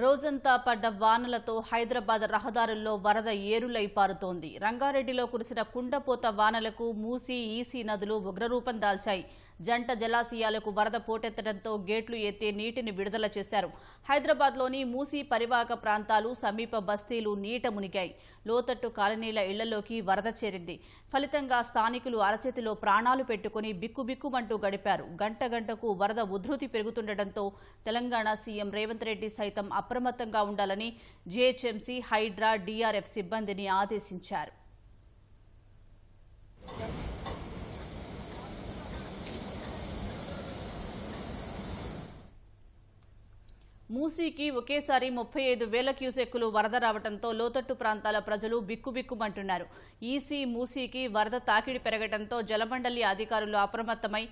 రోజంతా పడ్డ వానలతో హైదరాబాద్ రహదారుల్లో వరద ఏరులై పారుతోంది. రంగారెడ్డిలో కురిసిన కుండపోత వానలకు మూసి ఈసీ నదులు ఉగ్రరూపం దాల్చాయి. జంట జలాశయాలకు వరద పోటెత్తడంతో గేట్లు ఎత్తి నీటిని విడుదల చేశారు. హైదరాబాద్లోని మూసీ పరివాహక ప్రాంతాలు సమీప బస్తీలు నీట మునిగాయి. లోతట్టు కాలనీల ఇళ్ళలోకి వరద చేరింది. ఫలితంగా స్థానికులు అరచేతిలో ప్రాణాలు పెట్టుకుని బిక్కుబిక్కుమంటూ గడిపారు. గంట గంటకు వరద ఉధృతి పెరుగుతుండటంతో తెలంగాణ సీఎం రేవంత్ రెడ్డి సైతం అప్రమత్తంగా ఉండాలని జీహెచ్ఎంసీ హైడ్రా డీఆర్ఎఫ్ సిబ్బందిని ఆదేశించారు. మూసీకి ఒకేసారి ముప్పై ఐదు వేల క్యూసెక్కులు వరద రావడంతో లోతట్టు ప్రాంతాల ప్రజలు బిక్కుబిక్కుమంటున్నారు. ఈసీ మూసీకి వరద తాకిడి పెరగడంతో జలమండలి అధికారులు అప్రమత్తమై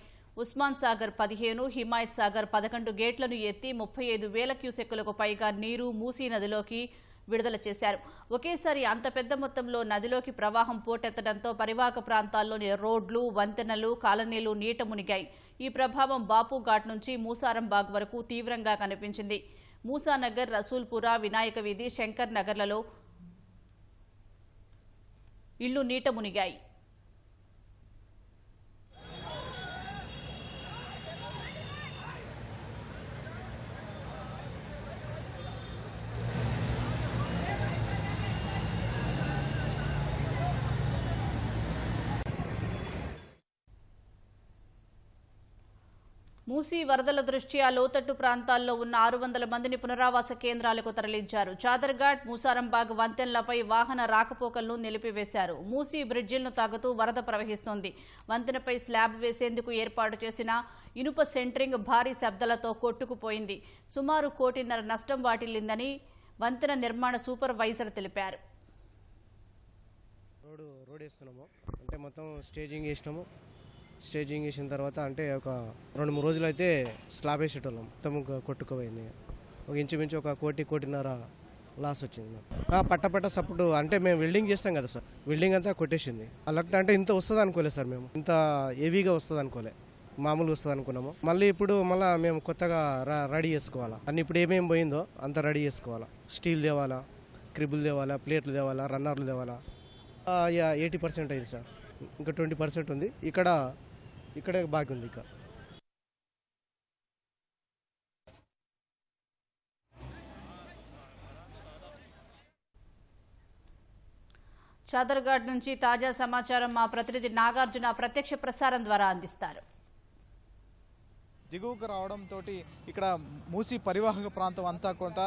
ఉస్మాన్ సాగర్ పదిహేను హిమాయత్ సాగర్ పదకొండు గేట్లను ఎత్తి ముప్పై ఐదు వేల క్యూసెక్కులకు పైగా నీరు మూసీ నదిలోకి విడుదల చేశారు. ఒకేసారి అంత పెద్ద మొత్తంలో నదిలోకి ప్రవాహం పోటెత్తడంతో పరివాహక ప్రాంతాల్లోని రోడ్లు వంతెనలు కాలనీలు నీట మునిగాయి. ఈ ప్రభావం బాపుఘాట్ నుంచి మూసారం బాగ్ వరకు తీవ్రంగా కనిపించింది. మూసానగర్ రసూల్పుర వినాయక వీధి శంకర్ నగర్లలో ఇళ్ళు నీట మునిగాయి. మూసీ వరదల దృష్ట్యా లోతట్టు ప్రాంతాల్లో ఉన్న ఆరు వందల మందిని పునరావాస కేంద్రాలకు తరలించారు. చాదర్ఘాట్ మూసారంబాగ్ వంతెనలపై వాహన రాకపోకలను నిలిపివేశారు. మూసీ బ్రిడ్జిలను తాగుతూ వరద ప్రవహిస్తోంది. వంతెనపై స్లాబ్ వేసేందుకు ఏర్పాటు చేసిన ఇనుప సెంట్రింగ్ భారీ శబ్దాలతో కొట్టుకుపోయింది. సుమారు కోటిన్నర నష్టం వాటిల్లిందని వంతెన నిర్మాణ సూపర్వైజర్ తెలిపారు. రోడ్డు రోడ్ వేస్తున్నాము. అంటే మొత్తం స్టేజింగ్ వేసినాము స్టేజింగ్ వేసిన తర్వాత అంటే ఒక రెండు మూడు రోజులు అయితే స్లాబ్ వేసేటోళ్ళం. మొత్తం ఇంకా కొట్టుకుపోయింది. ఒక ఇంచుమించు ఒక కోటి కోటిన్నర లాస్ వచ్చింది పట్ట పట్ట సపోర్ట్ అంటే మేము వెల్డింగ్ చేస్తాం కదా సార్. వెల్డింగ్ అంతా కొట్టేసింది. అలక్ట్ అంటే ఇంత వస్తుంది అనుకోలేదు సార్ మేము. ఇంత హెవీగా వస్తుంది అనుకోలే మామూలుగా వస్తుంది అనుకున్నాము మళ్ళీ ఇప్పుడు మళ్ళీ మేము కొత్తగా రెడీ చేసుకోవాలా. అన్ని ఇప్పుడు ఏమేమి పోయిందో అంత రెడీ చేసుకోవాలా. స్టీల్ తేవాలా క్రిబుల్ తేవాలా ప్లేట్లు తేవాలా రన్నర్లు తేవాలా. ఎయిటీ పర్సెంట్ అయింది సార్. ఇంకా ట్వంటీ పర్సెంట్ ఉంది. ఇక్కడ ఇక్కడే బాకీ ఉంది ఇక. చాదర్ఘాట్ నుంచి తాజా సమాచారం మా ప్రతినిధి నాగార్జున ప్రత్యక్ష ప్రసారం ద్వారా అందిస్తారు. దిగువకు రావడంతో ఇక్కడ మూసి పరివాహక ప్రాంతం అంతా కూడా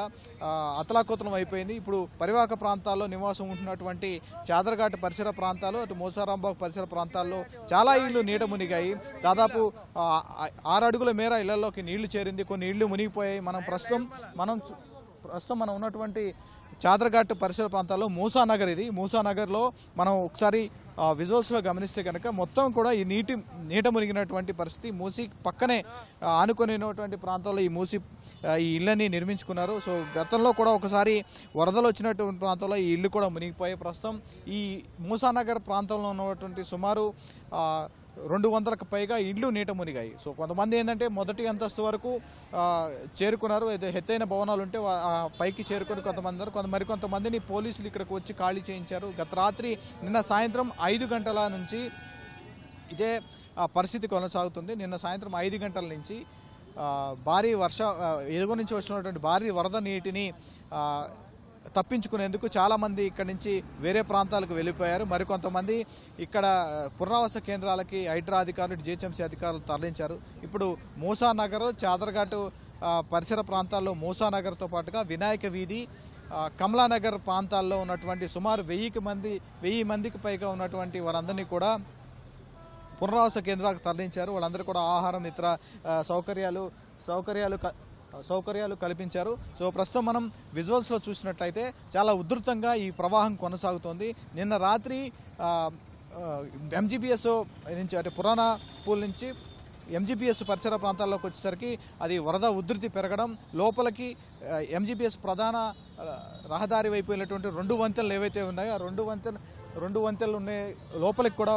అతలాకుతలం అయిపోయింది. ఇప్పుడు పరివాహక ప్రాంతాల్లో నివాసం ఉంటున్నటువంటి చాదరఘాట్ పరిసర ప్రాంతాలు అటు మోసారాంబాగ్ పరిసర ప్రాంతాల్లో చాలా ఇళ్ళు నీట మునిగాయి. దాదాపు ఆరు అడుగుల మేర ఇళ్ళలోకి నీళ్ళు చేరింది. కొన్ని ఇళ్ళు మునిగిపోయాయి. మనం ప్రస్తుతం మనం ప్రస్తుతం మనం ఉన్నటువంటి చాదరఘాట్ పరిసర ప్రాంతాల్లో మూసానగర్ ఇది. మూసానగర్లో మనం ఒకసారి విజువల్స్లో గమనిస్తే కనుక మొత్తం కూడా ఈ నీటి నీట మునిగినటువంటి పరిస్థితి మూసి పక్కనే ఆ, ఆనుకొని ఉన్నటువంటి ప్రాంతాల్లో ఈ మూసి ఈ ఇళ్ళని నిర్మించుకున్నారు. సో గతంలో కూడా ఒకసారి వరదలు వచ్చినటువంటి ప్రాంతంలో ఈ ఇల్లు కూడా మునిగిపోయాయి. ప్రస్తుతం ఈ మూసానగర్ ప్రాంతంలో ఉన్నటువంటి సుమారు రెండు వందలకు పైగా ఇండ్లు నీట మునిగాయి. సో కొంతమంది ఏంటంటే మొదటి అంతస్తు వరకు చేరుకున్నారు. ఎత్తైన భవనాలు ఉంటే ఆ పైకి చేరుకుని కొంతమంది కొంత మరికొంతమందిని పోలీసులు ఇక్కడికి వచ్చి ఖాళీ చేయించారు. గత రాత్రి నిన్న సాయంత్రం ఐదు గంటల నుంచి ఇదే ఆ, పరిస్థితి కొనసాగుతుంది. నిన్న సాయంత్రం ఐదు గంటల నుంచి భారీ వర్ష ఎదుగు నుంచి వచ్చినటువంటి భారీ వరద నీటిని తప్పించుకునేందుకు చాలామంది ఇక్కడ నుంచి వేరే ప్రాంతాలకు వెళ్ళిపోయారు. మరికొంతమంది ఇక్కడ పునరావాస కేంద్రాలకి హైడ్రా అధికారులు జిహెచ్ఎంసీ అధికారులు తరలించారు. ఇప్పుడు మూసానగర్ చాదరఘాటు పరిసర ప్రాంతాల్లో మూసానగర్తో పాటుగా వినాయక వీధి కమలానగర్ ప్రాంతాల్లో ఉన్నటువంటి సుమారు వెయ్యికి మంది వెయ్యి మందికి పైగా ఉన్నటువంటి వారందరినీ కూడా పునరావాస కేంద్రాలకు తరలించారు. వాళ్ళందరూ కూడా ఆహారం ఇతర సౌకర్యాలు సౌకర్యాలు క- సౌకర్యాలు కల్పించారు. సో ప్రస్తుతం మనం విజువల్స్లో చూసినట్లయితే చాలా ఉధృతంగా ఈ ప్రవాహం కొనసాగుతోంది. నిన్న రాత్రి ఎంజీబీఎస్ నుంచి అంటే పురాణ పూల్ నుంచి ఎంజీపీఎస్ పరిసర ప్రాంతాల్లోకి వచ్చేసరికి అది వరద ఉధృతి పెరగడం లోపలికి ఎంజీపీఎస్ ప్రధాన రహదారి వైపు వెళ్ళేటువంటి రెండు వంతెనలు ఏవైతే ఉన్నాయో ఆ రెండు వంతెన రెండు వంతెనలు ఉన్నాయి లోపలికి కూడా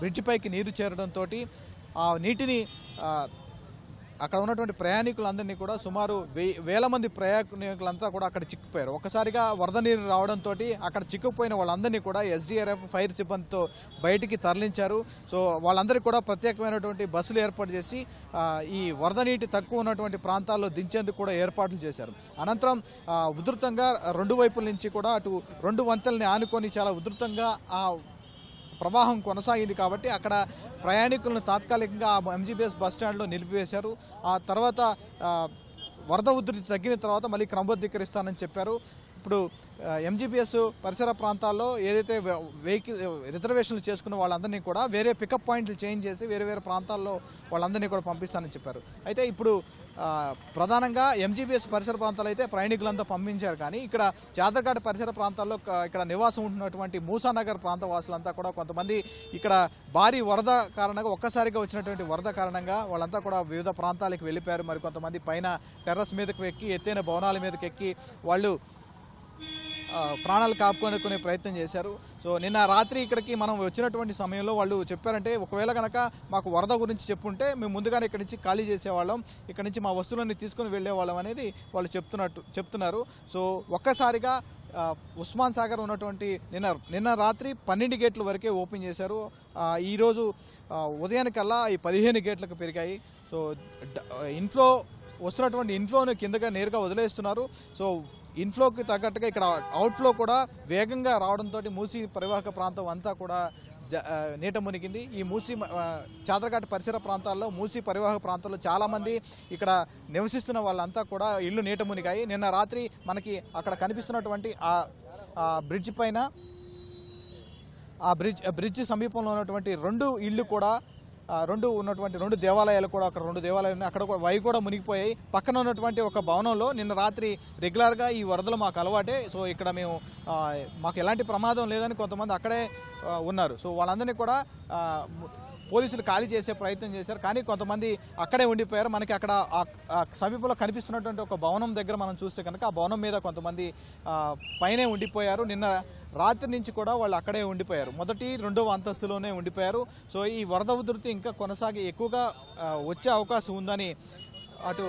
బ్రిడ్జ్ పైకి నీరు చేరడంతో ఆ నీటిని అక్కడ ఉన్నటువంటి ప్రయాణికులందరినీ కూడా సుమారు వేల మంది ప్రయాణికులంతా కూడా అక్కడ చిక్కుపోయారు ఒకసారిగా వరద నీరు రావడంతో అక్కడ చిక్కుపోయిన వాళ్ళందరినీ కూడా ఎస్డీఆర్ఎఫ్ ఫైర్ సిబ్బందితో బయటికి తరలించారు. సో వాళ్ళందరికీ కూడా ప్రత్యేకమైనటువంటి బస్సులు ఏర్పాటు చేసి ఈ వరద నీటి తక్కువ ఉన్నటువంటి ప్రాంతాల్లో దించేందుకు కూడా ఏర్పాట్లు చేశారు. అనంతరం ఉధృతంగా రెండు వైపుల నుంచి కూడా అటు రెండు వంతెల్ని ఆనుకొని చాలా ఉధృతంగా ఆ ప్రవాహం కొనసాగింది కాబట్టి అక్కడ ప్రయాణికులను తాత్కాలికంగా ఆ ఎంజీబీఎస్ బస్ స్టాండ్లో నిలిపివేశారు. ఆ తర్వాత వరద ఉధృతి తగ్గిన తర్వాత మళ్ళీ క్రమబద్ధీకరిస్తానని చెప్పారు. ఇప్పుడు ఎంజీబీఎస్ పరిసర ప్రాంతాల్లో ఏదైతే వెహికల్ రిజర్వేషన్లు చేసుకున్న వాళ్ళందరినీ కూడా వేరే పికప్ పాయింట్లు చేంజ్ చేసి వేరే వేరే ప్రాంతాల్లో వాళ్ళందరినీ కూడా పంపిస్తానని చెప్పారు. అయితే ఇప్పుడు ప్రధానంగా ఎంజీబీఎస్ పరిసర ప్రాంతాలు అయితే ప్రయాణికులంతా పంపించారు. కానీ ఇక్కడ జాదర్ఘాట్ పరిసర ప్రాంతాల్లో ఇక్కడ నివాసం ఉంటున్నటువంటి మూసానగర్ ప్రాంత వాసులంతా కూడా కొంతమంది ఇక్కడ భారీ వరద కారణంగా ఒక్కసారిగా వచ్చినటువంటి వరద కారణంగా వాళ్ళంతా కూడా వివిధ ప్రాంతాలకు వెళ్ళిపోయారు. మరి కొంతమంది పైన టెర్రస్ మీదకు ఎక్కి ఎత్తైన భవనాల మీదకి ఎక్కి వాళ్ళు ప్రాణాలు కాపుకొనుకునే ప్రయత్నం చేశారు. సో నిన్న రాత్రి ఇక్కడికి మనం వచ్చినటువంటి సమయంలో వాళ్ళు చెప్పారంటే ఒకవేళ కనుక మాకు వరద గురించి చెప్పుంటే మేము ముందుగానే ఇక్కడి నుంచి ఖాళీ చేసేవాళ్ళం. ఇక్కడి నుంచి మా వస్తువులన్నీ తీసుకుని వెళ్ళేవాళ్ళం అనేది వాళ్ళు చెప్తున్నట్టు చెప్తున్నారు. సో ఒక్కసారిగా ఉస్మాన్ సాగర్ ఉన్నటువంటి నిన్న నిన్న రాత్రి పన్నెండు గేట్ల వరకే ఓపెన్ చేశారు. ఈరోజు ఉదయానికల్లా ఈ పదిహేను గేట్లకు పెరిగాయి. సో ఇంట్లో వస్తున్నటువంటి ఇన్ఫ్లోను కిందగా నేరుగా వదిలేస్తున్నారు. సో ఇన్ఫ్లోకి తగ్గట్టుగా ఇక్కడ అవుట్ఫ్లో కూడా వేగంగా రావడంతో మూసీ పరివాహక ప్రాంతం అంతా కూడా జ- నీట మునిగింది. ఈ మూసీ చాదరఘాట్ పరిసర ప్రాంతాల్లో మూసీ పరివాహక ప్రాంతాల్లో చాలామంది ఇక్కడ నివసిస్తున్న వాళ్ళంతా కూడా ఇల్లు నీట మునిగాయి. నిన్న రాత్రి మనకి అక్కడ కనిపిస్తున్నటువంటి ఆ బ్రిడ్జ్ పైన ఆ బ్రిడ్జ్ బ్రిడ్జ్ సమీపంలో ఉన్నటువంటి రెండు ఇళ్ళు కూడా రెండు ఉన్నటువంటి రెండు దేవాలయాలు కూడా అక్కడ రెండు దేవాలయాలు ఉన్నాయి. అక్కడ కూడా వై కూడా మునిగిపోయాయి. పక్కన ఉన్నటువంటి ఒక భవనంలో నిన్న రాత్రి రెగ్యులర్గా ఈ వరదలు మాకు అలవాటే. సో ఇక్కడ మేము మాకు ఎలాంటి ప్రమాదం లేదని కొంతమంది అక్కడే ఉన్నారు. సో వాళ్ళందరినీ కూడా పోలీసులు ఖాళీ చేసే ప్రయత్నం చేశారు. కానీ కొంతమంది అక్కడే ఉండిపోయారు. మనకి అక్కడ సమీపంలో కనిపిస్తున్నటువంటి ఒక భవనం దగ్గర మనం చూస్తే కనుక ఆ భవనం మీద కొంతమంది పైనే ఉండిపోయారు. నిన్న రాత్రి నుంచి కూడా వాళ్ళు అక్కడే ఉండిపోయారు. మొదటి రెండవ అంతస్తులోనే ఉండిపోయారు. సో ఈ వరద ఉధృతి ఇంకా కొనసాగి ఎక్కువగా వచ్చే అవకాశం ఉందని అటు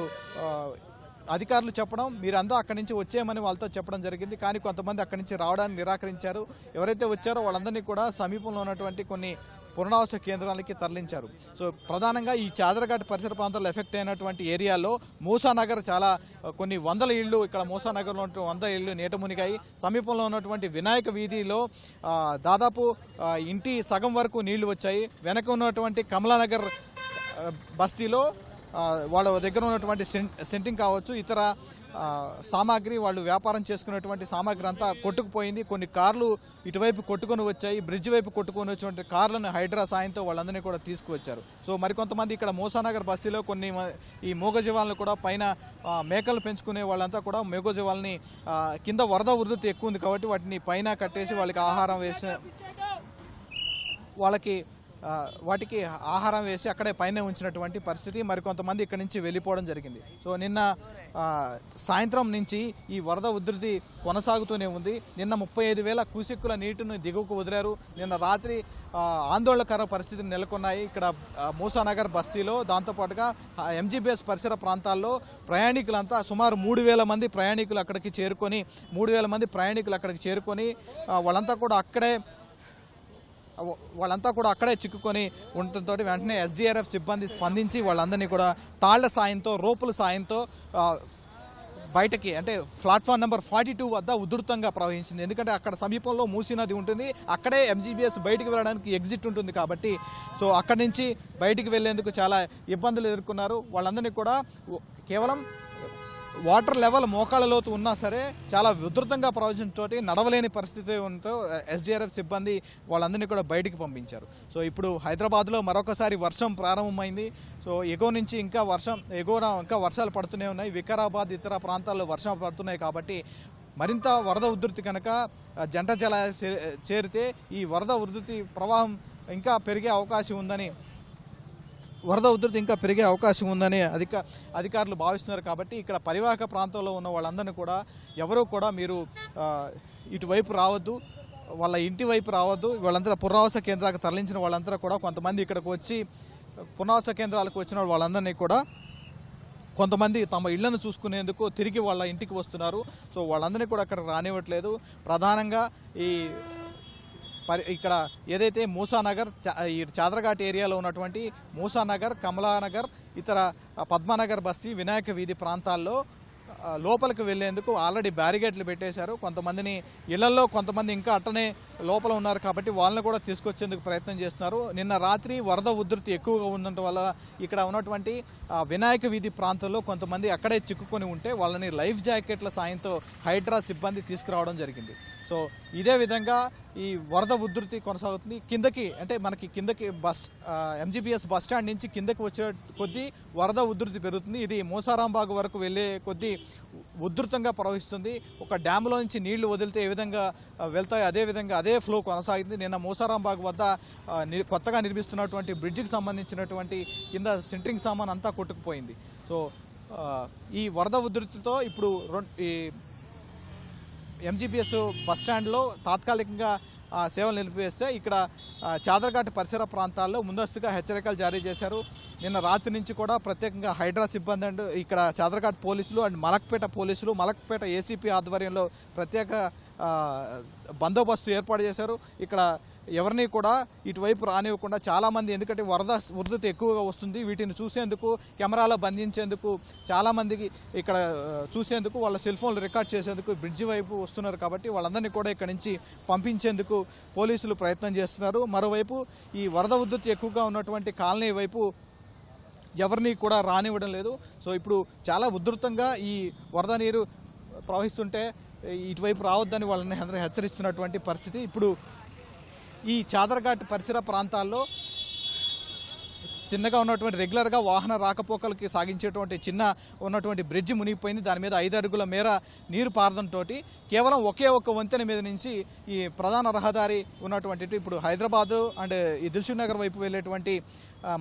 అధికారులు చెప్పడం మీరంతా అక్కడి నుంచి వచ్చేయమని వాళ్ళతో చెప్పడం జరిగింది. కానీ కొంతమంది అక్కడి నుంచి రావడానికి నిరాకరించారు. ఎవరైతే వచ్చారో వాళ్ళందరినీ కూడా సమీపంలో ఉన్నటువంటి కొన్ని పునరావాస కేంద్రానికి తరలించారు. సో ప్రధానంగా ఈ చాదరఘాట్ పరిసర ప్రాంతాల్లో ఎఫెక్ట్ అయినటువంటి ఏరియాలో మూసానగర్ చాలా కొన్ని వందల ఇళ్ళు ఇక్కడ మూసానగర్లో ఉన్నటువంటి వంద ఇళ్ళు నీట మునిగాయి. సమీపంలో ఉన్నటువంటి వినాయక వీధిలో దాదాపు ఇంటి సగం వరకు నీళ్ళు వచ్చాయి. వెనక ఉన్నటువంటి కమలానగర్ బస్తీలో వాళ్ళ దగ్గర ఉన్నటువంటి సెంటింగ్ కావచ్చు ఇతర సామాగ్రి వాళ్ళు వ్యాపారం చేసుకున్నటువంటి సామాగ్రి అంతా కొట్టుకుపోయింది. కొన్ని కార్లు ఇటువైపు కొట్టుకొని వచ్చాయి బ్రిడ్జ్ వైపు కొట్టుకొని వచ్చినటువంటి కార్లను హైడ్రా సాయంతో వాళ్ళందరినీ కూడా తీసుకువచ్చారు. సో మరికొంతమంది ఇక్కడ మోసానగర్ బస్తీలో కొన్ని మ- ఈ మూగజీవాలను కూడా పైన మేకలు పెంచుకునే వాళ్ళంతా కూడా మూగజీవాలని కింద వరద ఉధృతి ఎక్కువ ఉంది కాబట్టి వాటిని పైన కట్టేసి వాళ్ళకి ఆహారం వేసి వాళ్ళకి వాటికి ఆహారం వేసి అక్కడే పైన ఉంచినటువంటి పరిస్థితి మరికొంతమంది ఇక్కడి నుంచి వెళ్ళిపోవడం జరిగింది. సో నిన్న సాయంత్రం నుంచి ఈ వరద ఉధృతి కొనసాగుతూనే ఉంది. నిన్న ముప్పై ఐదు వేల క్యూసెక్కుల నీటిని దిగువకు వదిలారు. నిన్న రాత్రి ఆందోళనకర పరిస్థితులు నెలకొన్నాయి. ఇక్కడ మూసానగర్ బస్తీలో దాంతోపాటుగా ఎంజీబీఎస్ పరిసర ప్రాంతాల్లో ప్రయాణికులంతా సుమారు మూడు వేల మంది ప్రయాణికులు అక్కడికి చేరుకొని మూడు వేల మంది ప్రయాణికులు అక్కడికి చేరుకొని వాళ్ళంతా కూడా అక్కడే వాళ్ళంతా కూడా అక్కడే చిక్కుకొని ఉండటంతో వెంటనే ఎస్డీఆర్ఎఫ్ సిబ్బంది స్పందించి వాళ్ళందరినీ కూడా తాళ్ళ సాయంతో రోపుల సాయంతో బయటకి అంటే ప్లాట్ఫామ్ నెంబర్ ఫార్టీ టూ వద్ద ఉధృతంగా ప్రవహించింది. ఎందుకంటే అక్కడ సమీపంలో మూసీ నది ఉంటుంది. అక్కడే ఎంజీబీఎస్ బయటికి వెళ్ళడానికి ఎగ్జిట్ ఉంటుంది కాబట్టి సో అక్కడి నుంచి బయటికి వెళ్ళేందుకు చాలా ఇబ్బందులు ఎదుర్కొన్నారు. వాళ్ళందరినీ కూడా కేవలం వాటర్ లెవెల్ మోకాళ్ళ లోతు ఉన్నా సరే చాలా ఉధృతంగా ప్రవహించడంతో నడవలేని పరిస్థితి ఉంటూ ఎస్డిఆర్ఎఫ్ సిబ్బంది వాళ్ళందరినీ కూడా బయటికి పంపించారు. సో ఇప్పుడు హైదరాబాద్లో మరొకసారి వర్షం ప్రారంభమైంది. సో ఎగువ నుంచి ఇంకా వర్షం ఎగువన ఇంకా వర్షాలు పడుతూనే ఉన్నాయి. వికారాబాద్ ఇతర ప్రాంతాల్లో వర్షం పడుతున్నాయి కాబట్టి మరింత వరద ఉధృతి కనుక జంట జల చేరితే ఈ వరద ఉధృతి ప్రవాహం ఇంకా పెరిగే అవకాశం ఉందని వరద ఉధృతి ఇంకా పెరిగే అవకాశం ఉందని అధిక అధికారులు భావిస్తున్నారు కాబట్టి ఇక్కడ పరివాహక ప్రాంతంలో ఉన్న వాళ్ళందరినీ కూడా ఎవరూ కూడా మీరు ఇటువైపు రావద్దు వాళ్ళ ఇంటి వైపు రావద్దు వాళ్ళందరూ పునరావాస కేంద్రాలకు తరలించిన వాళ్ళందరూ కూడా కొంతమంది ఇక్కడికి వచ్చి పునరావాస కేంద్రాలకు వచ్చిన వాళ్ళందరినీ కూడా కొంతమంది తమ ఇళ్ళను చూసుకునేందుకు తిరిగి వాళ్ళ ఇంటికి వస్తున్నారు. సో వాళ్ళందరినీ కూడా అక్కడ రానివ్వట్లేదు. ప్రధానంగా ఈ ఇక్కడ ఏదైతే మూసానగర్ చా- ఈ చాదరఘాట్ ఏరియాలో ఉన్నటువంటి మూసానగర్ కమలానగర్ ఇతర పద్మానగర్ బస్తీ వినాయక వీధి ప్రాంతాల్లో లోపలికి వెళ్ళేందుకు ఆల్రెడీ బ్యారిగేట్లు పెట్టేశారు. కొంతమందిని ఇళ్ళలో కొంతమంది ఇంకా అట్టనే లోపల ఉన్నారు కాబట్టి వాళ్ళని కూడా తీసుకొచ్చేందుకు ప్రయత్నం చేస్తున్నారు. నిన్న రాత్రి వరద ఉధృతి ఎక్కువగా ఉండటం వల్ల ఇక్కడ ఉన్నటువంటి వినాయక వీధి ప్రాంతంలో కొంతమంది అక్కడే చిక్కుకొని ఉంటే వాళ్ళని లైఫ్ జాకెట్ల సాయంతో హైడ్రా సిబ్బంది తీసుకురావడం జరిగింది. సో ఇదే విధంగా ఈ వరద ఉధృతి కొనసాగుతుంది. కిందకి అంటే మనకి కిందకి బస్ ఎంజీబీఎస్ బస్ స్టాండ్ నుంచి కిందకి వచ్చే కొద్దీ వరద ఉధృతి పెరుగుతుంది. ఇది మోసారాంబాగ్ వరకు వెళ్ళే కొద్దీ ఉధృతంగా ప్రవహిస్తుంది. ఒక డ్యామ్లో నుంచి నీళ్ళు వదిలితే ఏ విధంగా వెళ్తాయో అదే విధంగా అదే ఫ్లో కొనసాగింది. నిన్న మోసారాంబాగ్ వద్ద ని- కొత్తగా నిర్మిస్తున్నటువంటి బ్రిడ్జికి సంబంధించినటువంటి కింద సెంట్రింగ్ సామాన్ అంతా కొట్టుకుపోయింది. సో ఈ వరద ఉధృతితో ఇప్పుడు రొం- ఈ ఎంజీబీఎస్ బస్ స్టాండ్లో తాత్కాలికంగా సేవలు నిలిపివేస్తే ఇక్కడ చాదరఘాట్ పరిసర ప్రాంతాల్లో ముందస్తుగా హెచ్చరికలు జారీ చేశారు. నిన్న రాత్రి నుంచి కూడా ప్రత్యేకంగా హైడ్రా సిబ్బంది అండ్ ఇక్కడ చాదరఘాట్ పోలీసులు అండ్ మలక్పేట పోలీసులు మలక్పేట ఏసీపీ ఆధ్వర్యంలో ప్రత్యేక బందోబస్తు ఏర్పాటు చేశారు. ఇక్కడ ఎవరిని కూడా ఇటువైపు రానివ్వకుండా చాలామంది ఎందుకంటే వరద ఉధృతి ఎక్కువగా వస్తుంది వీటిని చూసేందుకు కెమెరాలో బంధించేందుకు చాలామందికి ఇక్కడ చూసేందుకు వాళ్ళ సెల్ ఫోన్లు రికార్డ్ చేసేందుకు బ్రిడ్జి వైపు వస్తున్నారు కాబట్టి వాళ్ళందరినీ కూడా ఇక్కడ నుంచి పంపించేందుకు పోలీసులు ప్రయత్నం చేస్తున్నారు. మరోవైపు ఈ వరద ఉధృతి ఎక్కువగా ఉన్నటువంటి కాలనీ వైపు ఎవరిని కూడా రానివ్వడం లేదు. సో ఇప్పుడు చాలా ఉధృతంగా ఈ వరద నీరు ప్రవహిస్తుంటే ఇటువైపు రావద్దని వాళ్ళని అందరూ హెచ్చరిస్తున్నటువంటి పరిస్థితి. ఇప్పుడు ఈ చాదరఘాట్ పరిసర ప్రాంతాల్లో చిన్నగా ఉన్నటువంటి రెగ్యులర్గా వాహన రాకపోకలకి సాగించేటువంటి చిన్న ఉన్నటువంటి బ్రిడ్జ్ మునిగిపోయింది. దాని మీద ఐదు అడుగుల మేర నీరు పారడంతో కేవలం ఒకే ఒక్క వంతెన మీద నుంచి ఈ ప్రధాన రహదారి ఉన్నటువంటి ఇప్పుడు హైదరాబాదు అండ్ ఈ దిల్సుఖ్ నగర్ వైపు వెళ్ళేటువంటి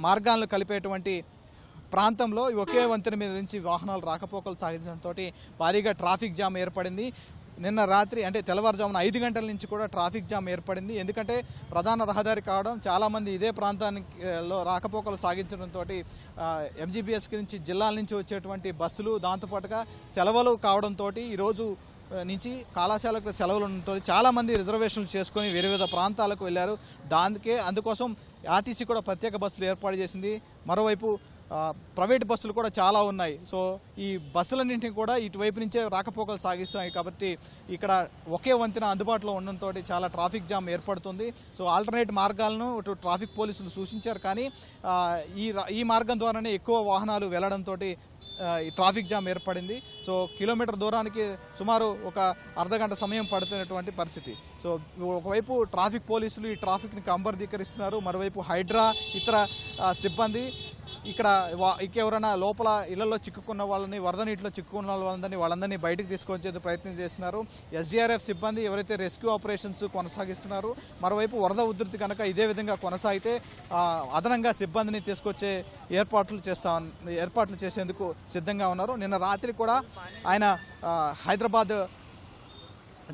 మార్గాలను కలిపేటువంటి ప్రాంతంలో ఒకే వంతెన మీద నుంచి వాహనాలు రాకపోకలు సాగించడంతో భారీగా ట్రాఫిక్ జామ్ ఏర్పడింది. నిన్న రాత్రి అంటే తెల్లవారుజామున ఐదు గంటల నుంచి కూడా ట్రాఫిక్ జామ్ ఏర్పడింది. ఎందుకంటే ప్రధాన రహదారి కావడం చాలామంది ఇదే ప్రాంతానికి లో రాకపోకలు సాగించడంతో ఎంజీబీఎస్ నుంచి జిల్లాల నుంచి వచ్చేటువంటి బస్సులు దాంతోపాటుగా సెలవులు కావడంతో ఈరోజు నుంచి కళాశాలకు సెలవులు ఉండటంతో చాలామంది రిజర్వేషన్లు చేసుకొని వేరే వివిధ ప్రాంతాలకు వెళ్ళారు. దానికే అందుకోసం ఆర్టీసీ కూడా ప్రత్యేక బస్సులు ఏర్పాటు చేసింది. మరోవైపు ప్రైవేట్ బస్సులు కూడా చాలా ఉన్నాయి. సో ఈ బస్సులన్నింటినీ కూడా ఇటువైపు నుంచే రాకపోకలు సాగిస్తున్నాయి కాబట్టి ఇక్కడ ఒకే వంతెన అందుబాటులో ఉండడంతో చాలా ట్రాఫిక్ జామ్ ఏర్పడుతుంది. సో ఆల్టర్నేట్ మార్గాలను ఇటు ట్రాఫిక్ పోలీసులు సూచించారు కానీ ఈ ఈ మార్గం ద్వారానే ఎక్కువ వాహనాలు వెళ్ళడంతో ఈ ట్రాఫిక్ జామ్ ఏర్పడింది. సో కిలోమీటర్ దూరానికి సుమారు ఒక అర్ధగంట సమయం పడుతున్నటువంటి పరిస్థితి. సో ఒకవైపు ట్రాఫిక్ పోలీసులు ఈ ట్రాఫిక్ని కంబర్దీకరిస్తున్నారు మరోవైపు హైడ్రా ఇతర సిబ్బంది ఇక్కడ వా- ఇంకెవరైనా లోపల ఇళ్ళలో చిక్కుకున్న వాళ్ళని వరద నీటిలో చిక్కుకున్న వాళ్ళందరినీ వాళ్ళందరినీ బయటకు తీసుకొచ్చేందుకు ప్రయత్నం చేస్తున్నారు. ఎస్డీఆర్ఎఫ్ సిబ్బంది ఎవరైతే రెస్క్యూ ఆపరేషన్స్ కొనసాగిస్తున్నారు మరోవైపు వరద ఉధృతి కనుక ఇదే విధంగా కొనసాగితే అదనంగా సిబ్బందిని తీసుకొచ్చే ఏర్పాట్లు చేస్తా ఏర్పాట్లు చేసేందుకు సిద్ధంగా ఉన్నారు. నిన్న రాత్రి కూడా ఆయన Hyderabad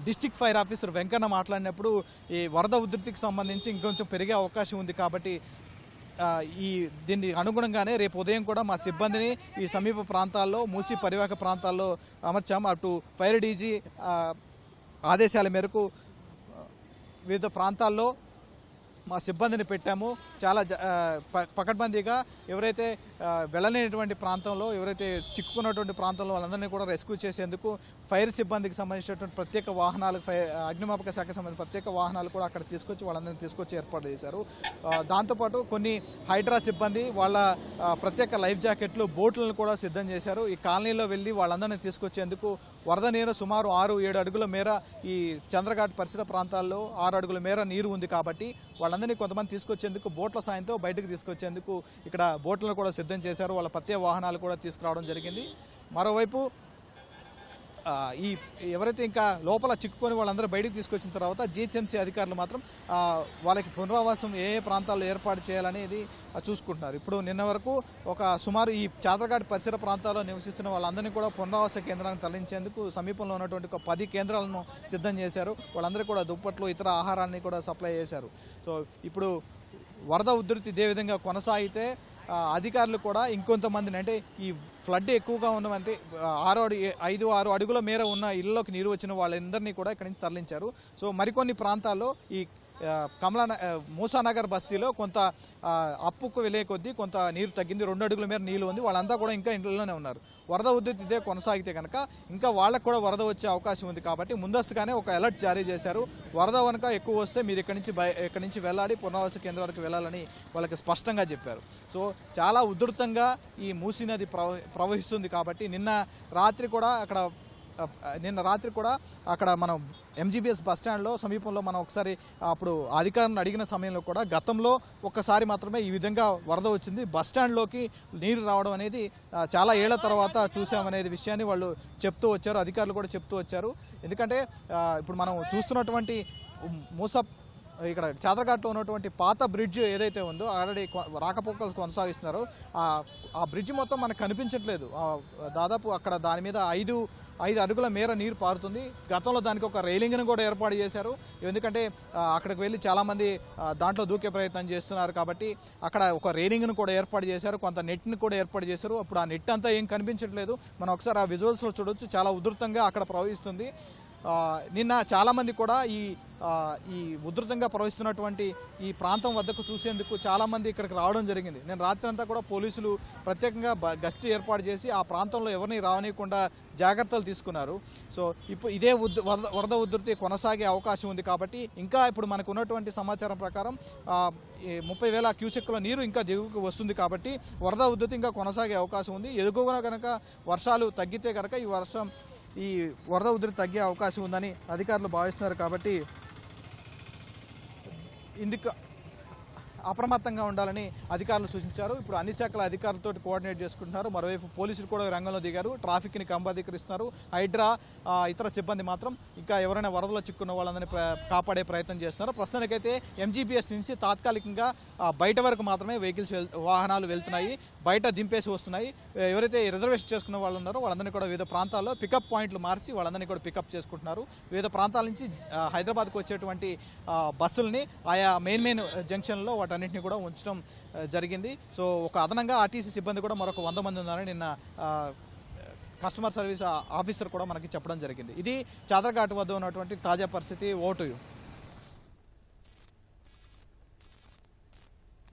district fire officer Venkanna మాట్లాడినప్పుడు ఈ వరద ఉధృతికి సంబంధించి ఇంకొంచెం పెరిగే అవకాశం ఉంది కాబట్టి ఈ దీన్ని అనుగుణంగానే రేపు ఉదయం కూడా మా సిబ్బందిని ఈ సమీప ప్రాంతాల్లో మూసి పరివాహక ప్రాంతాల్లో అమర్చాం. అటు ఫైర్ డీజీ ఆదేశాల మేరకు వివిధ ప్రాంతాల్లో మా సిబ్బందిని పెట్టాము. చాలా జ- ప- పకడ్బందీగా ఎవరైతే వెళ్ళలేనటువంటి ప్రాంతంలో ఎవరైతే చిక్కుకున్నటువంటి ప్రాంతంలో వాళ్ళందరినీ కూడా రెస్క్యూ చేసేందుకు ఫైర్ సిబ్బందికి సంబంధించినటువంటి ప్రత్యేక వాహనాలు అగ్నిమాపక శాఖకు సంబంధించిన ప్రత్యేక వాహనాలు కూడా అక్కడ తీసుకొచ్చి వాళ్ళందరినీ తీసుకొచ్చి ఏర్పాటు చేశారు. దాంతోపాటు కొన్ని హైడ్రా సిబ్బంది వాళ్ళ ప్రత్యేక లైఫ్ జాకెట్లు బోట్లను కూడా సిద్ధం చేశారు. ఈ కాలనీలో వెళ్ళి వాళ్ళందరినీ తీసుకొచ్చేందుకు వరద నీరు సుమారు ఆరు ఏడు అడుగుల మేర ఈ చంద్రఘాట్ పరిసర ప్రాంతాల్లో ఆరు అడుగుల మేర నీరు ఉంది కాబట్టి వాళ్ళందరినీ కొంతమంది తీసుకొచ్చేందుకు బోట్ల సాయంతో బయటకు తీసుకొచ్చేందుకు ఇక్కడ బోట్లను కూడా సిద్ధం చేశారు. వాళ్ళ పత్య వాహనాలు కూడా తీసుకురావడం జరిగింది. మరోవైపు ఈ ఎవరైతే ఇంకా లోపల చిక్కుకొని వాళ్ళందరూ బయటకు తీసుకొచ్చిన తర్వాత జిహెచ్ఎంసీ అధికారులు మాత్రం వాళ్ళకి పునరావాసం ఏ ఏ ప్రాంతాల్లో ఏర్పాటు చేయాలనేది చూసుకుంటున్నారు. ఇప్పుడు నిన్న వరకు ఒక సుమారు ఈ చాదరఘాట్ పరిసర ప్రాంతాల్లో నివసిస్తున్న వాళ్ళందరినీ కూడా పునరావాస కేంద్రానికి తరలించేందుకు సమీపంలో ఉన్నటువంటి ఒక పది కేంద్రాలను సిద్ధం చేశారు. వాళ్ళందరూ కూడా దుప్పట్లు ఇతర ఆహారాన్ని కూడా సప్లై చేశారు. సో ఇప్పుడు వరద ఉధృతి ఇదే విధంగా కొనసాగితే అధికారులు కూడా ఇంకొంతమందిని అంటే ఈ ఫ్లడ్ ఎక్కువగా ఉన్నవంటే ఆరు అడుగు ఐదు ఆరు అడుగుల మేర ఉన్న ఇళ్ళలోకి నీరు వచ్చిన వాళ్ళందరినీ కూడా ఇక్కడి నుంచి తరలించారు. సో మరికొన్ని ప్రాంతాల్లో ఈ కమలా మూసానగర్ బస్తీలో కొంత అప్పుకు వెళ్ళే కొద్దీ కొంత నీరు తగ్గింది. రెండు అడుగుల మేర నీళ్ళు ఉంది. వాళ్ళంతా కూడా ఇంకా ఇంట్లోనే ఉన్నారు. వరద ఉద్ధృతి ఇదే కొనసాగితే కనుక ఇంకా వాళ్ళకు కూడా వరద వచ్చే అవకాశం ఉంది కాబట్టి ముందస్తుగానే ఒక అలర్ట్ జారీ చేశారు. వరద కనుక ఎక్కువ వస్తే మీరు ఇక్కడి నుంచి ఇక్కడి నుంచి వెళ్ళాలి. పునరావాస కేంద్రాలకు వెళ్ళాలని వాళ్ళకి స్పష్టంగా చెప్పారు. సో చాలా ఉధృతంగా ఈ మూసీ నది ప్రవ ప్రవహిస్తుంది కాబట్టి నిన్న రాత్రి కూడా అక్కడ నిన్న రాత్రి కూడా అక్కడ మనం ఎంజీబీఎస్ బస్ స్టాండ్లో సమీపంలో మనం ఒకసారి అప్పుడు అధికారులను అడిగిన సమయంలో కూడా గతంలో ఒక్కసారి మాత్రమే ఈ విధంగా వరద వచ్చింది. బస్ స్టాండ్లోకి నీరు రావడం అనేది చాలా ఏళ్ళ తర్వాత చూసామనేది విషయాన్ని వాళ్ళు చెప్తూ వచ్చారు అధికారులు కూడా చెప్తూ వచ్చారు. ఎందుకంటే ఇప్పుడు మనం చూస్తున్నటువంటి మూస ఇక్కడ చాదరఘాట్లో ఉన్నటువంటి పాత బ్రిడ్జ్ ఏదైతే ఉందో ఆల్రెడీ రాకపోకలు కొనసాగిస్తున్నారు. ఆ బ్రిడ్జ్ మొత్తం మనకు కనిపించట్లేదు. దాదాపు అక్కడ దాని మీద ఐదు ఐదు అడుగుల మేర నీరు పారుతుంది. గతంలో దానికి ఒక రైలింగ్ను కూడా ఏర్పాటు చేశారు. ఎందుకంటే అక్కడికి వెళ్ళి చాలామంది దాంట్లో దూకే ప్రయత్నం చేస్తున్నారు కాబట్టి అక్కడ ఒక రైలింగ్ను కూడా ఏర్పాటు చేశారు. కొంత నెట్ని కూడా ఏర్పాటు చేశారు. అప్పుడు ఆ నెట్ అంతా ఏం కనిపించట్లేదు. మనం ఒకసారి ఆ విజువల్స్లో చూడొచ్చు. చాలా ఉధృతంగా అక్కడ ప్రవహిస్తుంది. నిన్న చాలామంది కూడా ఈ ఈ ఉధృతంగా ప్రవహిస్తున్నటువంటి ఈ ప్రాంతం వద్దకు చూసేందుకు చాలామంది ఇక్కడికి రావడం జరిగింది. నేను రాత్రి అంతా కూడా పోలీసులు ప్రత్యేకంగా గస్తీ ఏర్పాటు చేసి ఆ ప్రాంతంలో ఎవరిని రావనీయకుండా జాగ్రత్తలు తీసుకున్నారు. సో ఇప్పుడు ఇదే వరద వరద ఉధృతి కొనసాగే అవకాశం ఉంది కాబట్టి ఇంకా ఇప్పుడు మనకు ఉన్నటువంటి సమాచారం ప్రకారం ముప్పై వేల క్యూసెక్కుల నీరు ఇంకా దిగువకు వస్తుంది కాబట్టి వరద ఉధృతి ఇంకా కొనసాగే అవకాశం ఉంది. ఎదుగున కనుక వర్షాలు తగ్గితే కనుక ఈ వర్షం ఈ వరద ఉధృతి తగ్గే అవకాశం ఉందని అధికారులు భావిస్తున్నారు కాబట్టి ఇందుకు అప్రమత్తంగా ఉండాలని అధికారులు సూచించారు. ఇప్పుడు అన్ని శాఖల అధికారులతో కోఆర్డినేట్ చేసుకుంటున్నారు. మరోవైపు పోలీసులు కూడా రంగంలో దిగారు. ట్రాఫిక్ని కంబాధీకరిస్తున్నారు. హైడ్రా ఇతర సిబ్బంది మాత్రం ఇంకా ఎవరైనా వరదలో చిక్కున్న వాళ్ళందరినీ కాపాడే ప్రయత్నం చేస్తున్నారు. ప్రస్తుతానికైతే ఎంజీబీఎస్ నుంచి తాత్కాలికంగా బయట వరకు మాత్రమే వెహికల్స్ వాహనాలు వెళ్తున్నాయి. బయట దింపేసి వస్తున్నాయి. ఎవరైతే రిజర్వేషన్ చేసుకున్న వాళ్ళు ఉన్నారో వాళ్ళందరినీ కూడా వివిధ ప్రాంతాల్లో పికప్ పాయింట్లు మార్చి వాళ్ళందరినీ కూడా పికప్ చేసుకుంటున్నారు. వివిధ ప్రాంతాల నుంచి హైదరాబాద్కు వచ్చేటువంటి బస్సుల్ని ఆయా మెయిన్ మెయిన్ జంక్షన్లో వాటన్నింటినీ కూడా ఉంచడం జరిగింది. సో ఒక అదనంగా ఆర్టీసీ సిబ్బంది కూడా మరొక వంద మంది ఉన్నారని నిన్న కస్టమర్ సర్వీస్ ఆఫీసర్ కూడా మనకి చెప్పడం జరిగింది. ఇది చాదరఘాట్ వద్ద ఉన్నటువంటి తాజా పరిస్థితి. ఓటు